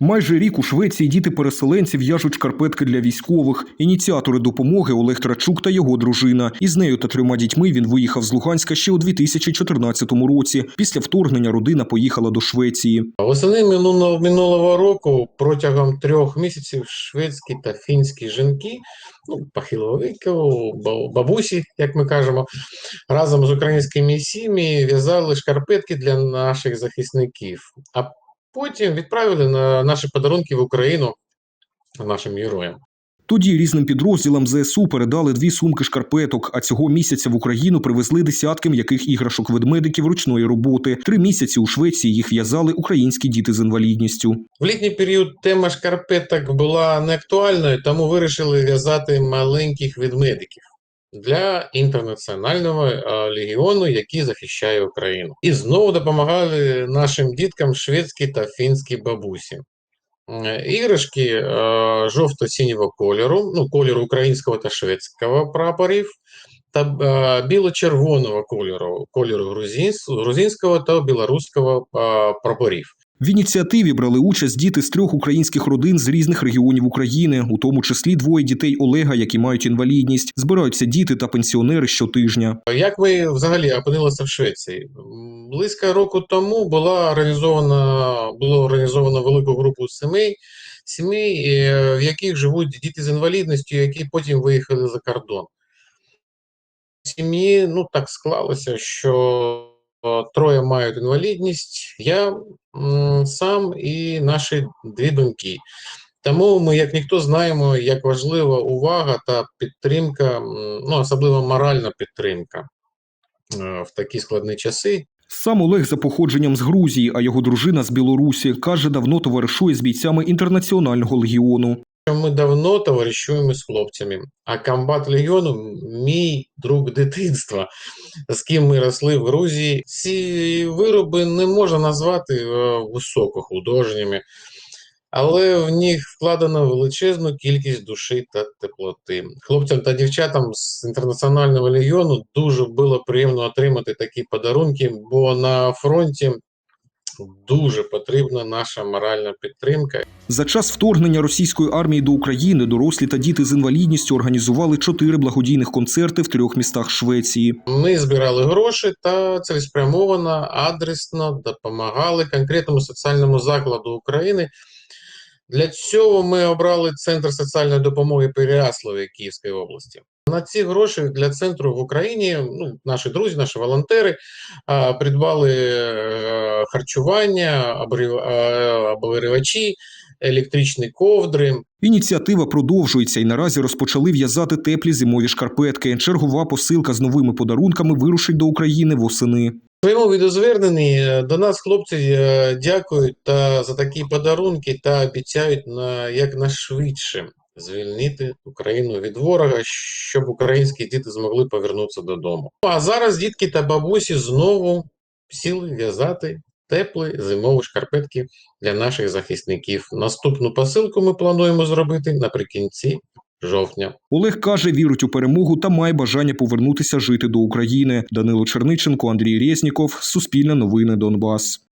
Майже рік у Швеції діти переселенців в'яжуть шкарпетки для військових. Ініціатори допомоги Олег Трачук та його дружина. Із нею та трьома дітьми він виїхав з Луганська ще у 2014 році. Після вторгнення родина поїхала до Швеції. Восени минулого, року протягом трьох місяців шведські та фінські жінки, ну, похилого бабусі, як ми кажемо, разом з українськими сім'ями в'язали шкарпетки для наших захисників. А потім відправили на наші подарунки в Україну нашим героям. Тоді різним підрозділам ЗСУ передали дві сумки шкарпеток, а цього місяця в Україну привезли десятки м'яких іграшок ведмедиків ручної роботи. Три місяці у Швеції їх в'язали українські діти з інвалідністю. В літній період тема шкарпеток була не актуальною, тому вирішили в'язати маленьких ведмедиків для інтернаціонального е, легіону, який захищає Україну. І знову допомагали нашим діткам шведські та фінські бабусі. Іграшки е, жовто-синього кольору, ну, кольору українського та шведського прапорів, та е, біло-червоного кольору, кольору грузинсь- грузинського та білоруського прапорів. В ініціативі брали участь діти з трьох українських родин з різних регіонів України, у тому числі двоє дітей Олега, які мають інвалідність. Збираються діти та пенсіонери щотижня. Як ви взагалі опинилися в Швеції? Близько року тому була організована було організовано велику групу сімей, сімей, е, в яких живуть діти з інвалідністю, які потім виїхали за кордон. Сім'ї ну так склалося, що троє мають інвалідність, я сам і наші дві доньки. Тому ми, як ніхто, знаємо, як важлива увага та підтримка, ну особливо моральна підтримка е, в такі складні часи. Сам Олег за походженням з Грузії, а його дружина з Білорусі каже, давно товаришує з бійцями інтернаціонального легіону. Ми давно товаришуємо з хлопцями, а комбат легіону мій друг дитинства, з ким ми росли в Грузії. Ці вироби не можна назвати е, високохудожніми, але в них вкладено величезну кількість душі та теплоти. Хлопцям та дівчатам з інтернаціонального легіону дуже було приємно отримати такі подарунки, бо на фронті дуже потрібна наша моральна підтримка. За час вторгнення російської армії до України дорослі та діти з інвалідністю організували чотири благодійних концерти в трьох містах Швеції. Ми збирали гроші та цілеспрямовано, адресно допомагали конкретному соціальному закладу України. Для цього ми обрали Центр соціальної допомоги Переяславі Київської області. На ці гроші для центру в Україні ну, наші друзі, наші волонтери а, придбали е, харчування, обрив- е, електричні ковдри, Ініціатива продовжується і наразі розпочали в'язати теплі зимові шкарпетки. Чергова посилка з новими подарунками вирушить до України восени. Своєму відозвернені е, до нас хлопці е, дякують та за такі подарунки та обіцяють на якнайшвидше звільнити Україну від ворога, щоб українські діти змогли повернутися додому. А зараз дітки та бабусі знову сіли в'язати теплі зимові шкарпетки для наших захисників. Наступну посилку ми плануємо зробити наприкінці жовтня. Олег каже, вірить у перемогу та має бажання повернутися жити до України. Данило Черниченко, Андрій Резніков, Суспільне новини Донбас.